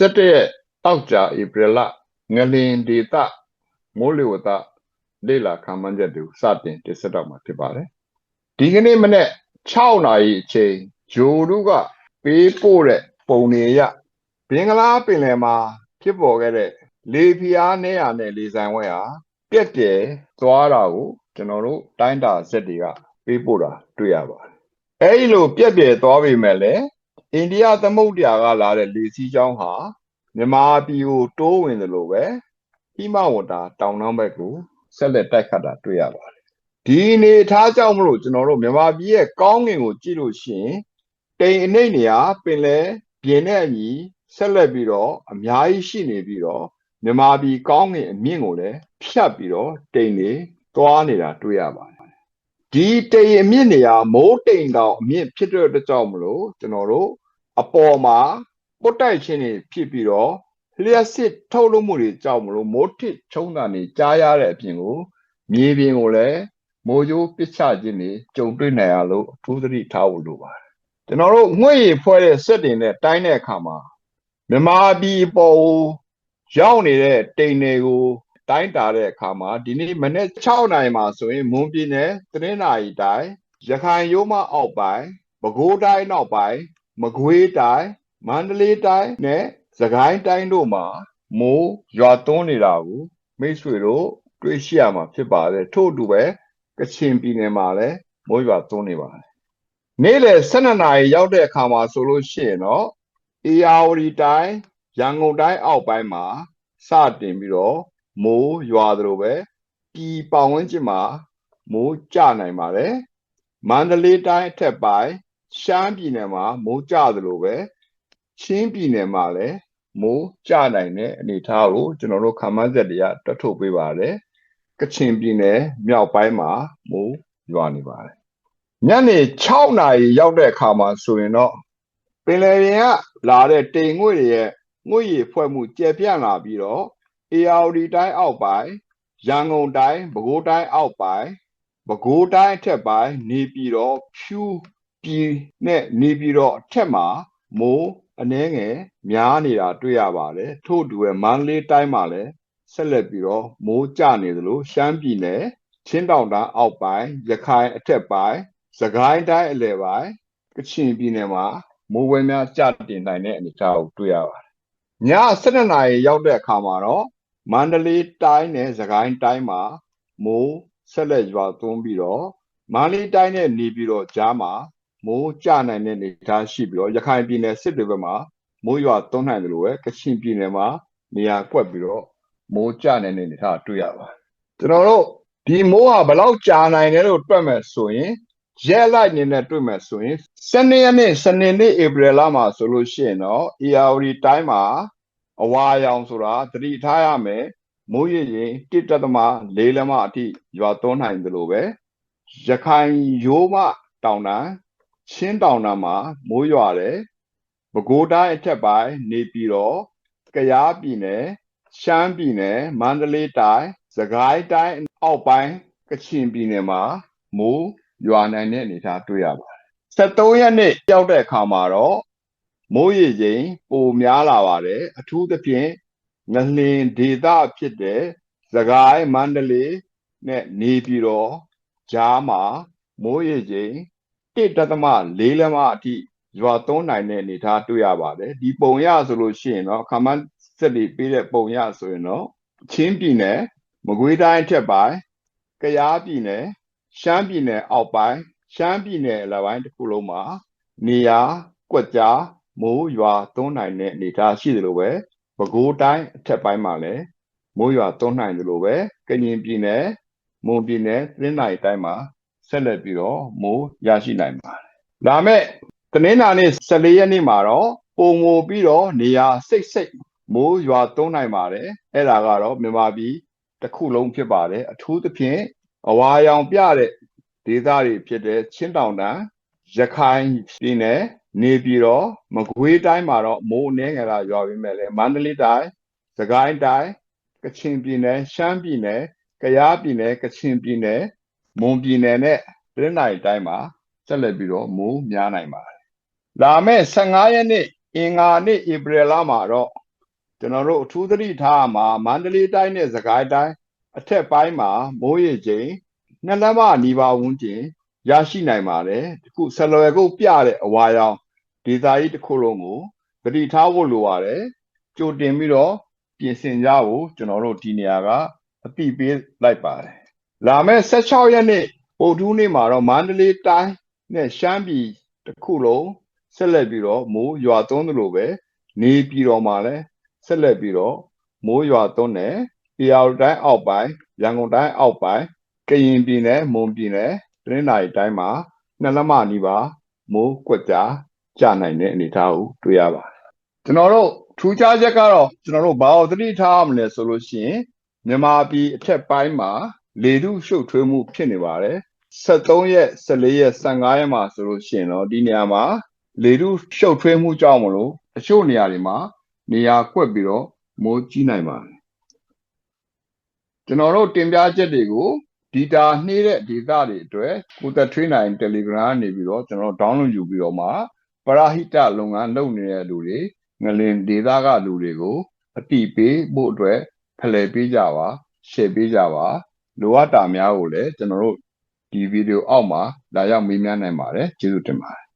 17ရက်တောက်ကြဧပြီလငလင်ဒေတာမိုးလေဝသလေ့လာခန့်မှန်းချက်တွေကိုစတင်တင်ဆက်တော့မှာဖြစ်ပါတယ်ဒီကနေ့မနေ့6နာရီအချိန်ဂျိုတို့ကပေးပို့တဲ့ပုံနေရဘင်္ဂလားပင်လယ်မှာဖြစ်ပေါ်ခဲ့တဲ့လေဖိအားနည်းရနဲ့လေဆိုင်ဝဲဟာပြက်ပြဲသွားတာကိုကျွန်တော်တို့တိုင်းတာစက်တွေကပေးပို့တာတွေ့ရပါတယ်အဲဒီလိုပြက်ပြဲသွားပြီမဲ့လည်း အိန္ဒိယသမုဒ္ဒရာကလာတဲ့လေစီးကြောင်းဟာမြန်မာပြည်ကိုတိုးဝင်သလိုပဲဟိမဝတ္တာတောင်နှောင်းဘက်ကိုဆက်လက်တိုက်ခတ်တာတွေ့ရပါတယ်ဒီအနေအထားကြောင့်မလို့ကျွန်တော်တို့မြန်မာပြည်ရဲ့ကောင်းငင်ကိုကြည့်လို့ရှိရင်တိမ်အနှိမ့်နေရာပင်လဲပြင်းတဲ့အညီဆက်လက်ပြီးတော့အများကြီးရှိနေပြီးတော့မြန်မာပြည်ကောင်းငင်အမြင့်ကိုလည်းဖြတ်ပြီးတော့တိမ်နေသွားနေတာတွေ့ရပါတယ် ဒီတိမ်အမြင့်နေရာမိုးတိမ်တောင်အမြင့်ဖြစ်တဲ့အတွက်ကြောင့်မလို့ကျွန်တော်တို့အပေါ်မှာပုတ်တိုက်ခြင်းတွေဖြစ်ပြီးတော့လျှက်စစ်ထုတ်လုပ်မှုတွေကြောင့်မလို့မိုးထစ်ချုံတာနေကြားရတဲ့အပြင်ကိုမြေပြင်ကိုလည်းမိုးကြိုးပစ်ချခြင်းတွေကြုံတွေ့နိုင်ရလို့အထူးသတိထားဖို့လိုပါတယ်ကျွန်တော်တို့ငွေ့ရဖွဲ့တဲ့စက်တင်နဲ့တိုင်းတဲ့အခါမှာမြန်မာပြည်ပေါ်ကိုရောက်နေတဲ့တိမ်တွေကို တိုင်းတာတဲ့အခါမှာဒီနေ့မနေ့6နိုင်မှာဆိုရင်မွန်ပြည်နယ်တနင်္သာရီတိုင်းရခိုင်ရိုးမအောက်ပိုင်းပဲခူးတိုင်းနောက်ပိုင်းမကွေးတိုင်းမန္တလေးတိုင်းနဲ့စကိုင်းတိုင်းတို့မှာမိုးရွာသွန်းနေတာကိုမိတ်ဆွေတို့တွေ့ရှိရမှာဖြစ်ပါတယ်ထို့အတူပဲကချင်ပြည်နယ်မှာလည်းမိုးရွာသွန်းနေပါတယ်နေ့လယ်12နာရီရောက်တဲ့အခါမှာဆိုလို့ရှိရင်တော့အေယာဝတီတိုင်းရန်ကုန်တိုင်းအောက်ပိုင်းမှာစတင်ပြီးတော့ မိုးရွာသလိုပဲပြည်ပောင်ဝန်းကျင်မှာမိုးကျနိုင်ပါတယ်မန္တလေးတိုင်းအထက်ပိုင်းရှမ်းပြည်နယ်မှာမိုးကျသလိုပဲချင်းပြည်နယ်မှာလည်းမိုးကျနိုင်တဲ့အနေအထားကိုကျွန်တော်တို့ခန့်မှန်းချက်တွေကတွက်ထုတ်ပေးပါတယ်ကချင်ပြည်နယ်မြောက်ပိုင်းမှာမိုးရွာနေပါတယ်ညနေ6နာရီရောက်တဲ့အခါမှာဆိုရင်တော့ပင်လယ်ပြင်ကလာတဲ့တိမ်ငွေ့တွေရဲ့ငွေ့ရဖွဲ့မှုကျယ်ပြန့်လာပြီးတော့ ARD တိုင်းအောက်ပိုင်းရန်ကုန်တိုင်းပဲခူးတိုင်းအောက်ပိုင်းပဲခူးတိုင်းအထက်ပိုင်းနေပြည်တော်ဖြူပြည်နဲ့နေပြည်တော်အထက်မှာမိုးအနှဲငယ်များနေတာတွေ့ရပါတယ်ထို့အတူပဲမန္တလေးတိုင်းမှာလည်းဆက်လက်ပြီးတော့မိုးကျနေသလိုရှမ်းပြည်နယ်ချင်းတောင်တန်းအောက်ပိုင်းရခိုင်အထက်ပိုင်းစကိုင်းတိုင်းအလယ်ပိုင်းကချင်ပြည်နယ်မှာမိုးဝဲများကျတင်နိုင်တဲ့အနေအထားကိုတွေ့ရပါတယ်ည7:00နာရီရောက်တဲ့အခါမှာတော့ မန္တလေးတိုင်းနဲ့စကိုင်းတိုင်းမှာမိုးဆက်လက်ရွာသွန်းပြီးတော့မန္တလေးတိုင်းနဲ့နေပြီးတော့ကြားမှာမိုးကျနိုင်တဲ့အနေအထားရှိပြီးတော့ရခိုင်ပြည်နယ်စစ်တွေဘက်မှာမိုးရွာသွန်းနိုင်တယ်လို့ပဲကချင်ပြည်နယ်မှာနေရာကွက်ပြီးတော့မိုးကျနိုင်တဲ့အနေအထားတွေ့ရပါတယ်ကျွန်တော်တို့ဒီမိုးဟာဘယ်လောက်ကြာနိုင်တယ်လို့တွက်မယ်ဆိုရင်ရက်လိုက်နေနဲ့တွေ့မယ်ဆိုရင်12ရက်နေ့စနေနေ့ဧပြီလမှာဆိုလို့ရှိရင်တော့ ERD တိုင်းမှာ အဝါရောင်ဆိုတာသတိထားရမယ်မိုးရရင်တစ်တသမ၄လက်မအထိရွာသွန်းနိုင်တယ်လို့ပဲရခိုင်ရိုးမတောင်တန်းချင်းတောင်တန်းမှာမိုးရွာတယ်ပဲခူးတိုင်းအထက်ပိုင်းနေပြည်တော်ကယားပြည်နယ်ရှမ်းပြည်နယ်မန္တလေးတိုင်းစကိုင်းတိုင်းအောက်ပိုင်းကချင်ပြည်နယ်မှာမိုးရွာနိုင်တဲ့အနေအထားတွေ့ရပါတယ်73ရက်နေ့ရောက်တဲ့အခါမှာတော့ မိုးရေချိန်ပိုများလာပါတယ်အထူးသဖြင့်ငလင်ဒေသဖြစ်တဲ့စကိုင်းမန္တလေးနဲ့နေပြည်တော်ကြားမှာမိုးရေချိန်1.4လက်မအထိရွာသွန်းနိုင်တဲ့အနေအထားတွေ့ရပါတယ်ဒီပုံရဆိုလို့ရှိရင်တော့ခမန်းစက်တွေပေးတဲ့ပုံရဆိုရင်တော့ချင်းပြည်နယ်မကွေးတိုင်းထက်ပိုင်းကယားပြည်နယ်ရှမ်းပြည်နယ်အောက်ပိုင်းရှမ်းပြည်နယ်အလယ်ပိုင်းတစ်ခုလုံးမှာနေရာကွက်ကြား မိုးရွာသွန်းနိုင်တဲ့အနေအထားရှိတယ်လို့ပဲပဲခူးတိုင်းအထက်ပိုင်းမှာလည်းမိုးရွာသွန်းနိုင်တယ်လို့ပဲကရင်ပြည်နယ်မွန်ပြည်နယ်သင်းနိုင်တိုင်းမှာဆက်လက်ပြီးတော့မိုးရရှိနိုင်ပါတယ်။ဒါမဲ့တနင်္လာနေ့14ရက်နေ့မှာတော့ပုံငိုပြီးတော့နေရာစိတ်စိတ်မိုးရွာသွန်းနိုင်ပါတယ်။အဲ့ဒါကတော့မြန်မာပြည်တစ်ခုလုံးဖြစ်ပါတယ်။အထူးသဖြင့်အဝါရောင်ပြတဲ့ဒေသတွေဖြစ်တဲ့ချင်းတောင်တန်းရခိုင်ပြည်နယ် နေပြည်တော်မကွေးတိုင်းမှာတော့မိုးအနှဲငယ်လာရွာပြီးမဲ့လေမန္တလေးတိုင်းစကိုင်းတိုင်းကချင်ပြည်နယ်ရှမ်းပြည်နယ်ကယားပြည်နယ်ကချင်ပြည်နယ်မွန်ပြည်နယ်နဲ့ပြည်နယ်တိုင်းမှာဆက်လက်ပြီးတော့မိုးများနိုင်ပါတယ်။လာမယ့်15ရက်နေ့အင်္ဂါနေ့ဧပြီလမှာတော့ကျွန်တော်တို့အထူးသတိထားရမှာမန္တလေးတိုင်းနဲ့စကိုင်းတိုင်းအထက်ပိုင်းမှာမိုးရေချိန်နှစ်လက်မနီးပါးဝန်းကျင်ရရှိနိုင်ပါတယ်ဒီခုဆလွယ်ကုတ်ပြတဲ့အဝါရောင် ဒေသကြီးတစ်ခုလုံးကိုသတိထားဖို့လိုပါတယ်ကြိုတင်ပြီးတော့ပြင်ဆင်ကြဖို့ကျွန်တော်တို့ဒီနေရာကအတိပေးလိုက်ပါတယ်လာမယ့်16ရက်နေ့ပို့ထူးနေ့မှာတော့မန္တလေးတိုင်းနဲ့ရှမ်းပြည်တစ်ခုလုံးဆက်လက်ပြီးတော့မိုးရွာသွန်းသလိုပဲနေပြည်တော်မှာလည်းဆက်လက်ပြီးတော့မိုးရွာသွန်းတယ်။ပြည်တော်တိုင်းအောက်ပိုင်းရန်ကုန်တိုင်းအောက်ပိုင်းကရင်ပြည်နယ်မွန်ပြည်နယ်ပြည်နယ်တိုင်းမှာနှစ်လက်မနီးပါးမိုးကွက်ကြား ကျနိုင်တဲ့အနေအထားကိုတွေ့ရပါတယ်။ကျွန်တော်တို့ထူးခြားချက်ကတော့ကျွန်တော်တို့ဘာလို့သတိထားရမလဲဆိုလို့ရှိရင်မြန်မာပြည်အထက်ပိုင်းမှာလေထုရှုပ်ထွေးမှုဖြစ်နေပါတယ်။73ရက်14ရက်15ရက်မှာဆိုလို့ရှိရင်တော့ဒီနေရာမှာလေထုရှုပ်ထွေးမှုကြောင့်မလို့တချို့နေရာတွေမှာနေရာကွက်ပြီးတော့မိုးကြီးနိုင်ပါတယ်ကျွန်တော်တို့တင်ပြချက်တွေကိုဒီတာနှေးတဲ့ဒေတာတွေအတွက်ကိုသက်ထွေးနိုင် Telegram နေပြီးတော့ကျွန်တော်တို့ download ယူပြီးတော့မှ ပရာဟိတလုပ်ငန်းလုပ်နေတဲ့လူတွေငလင်ဒေတာကလူတွေကိုအတိပေးဖို့အတွက်ဖလှယ်ပေးကြပါ share ပေးကြပါလိုအပ်တာများကိုလည်းကျွန်တော်တို့ဒီဗီဒီယိုအောက်မှာလာရောက်မေးမြန်းနိုင်ပါတယ်ကျေးဇူးတင်ပါတယ်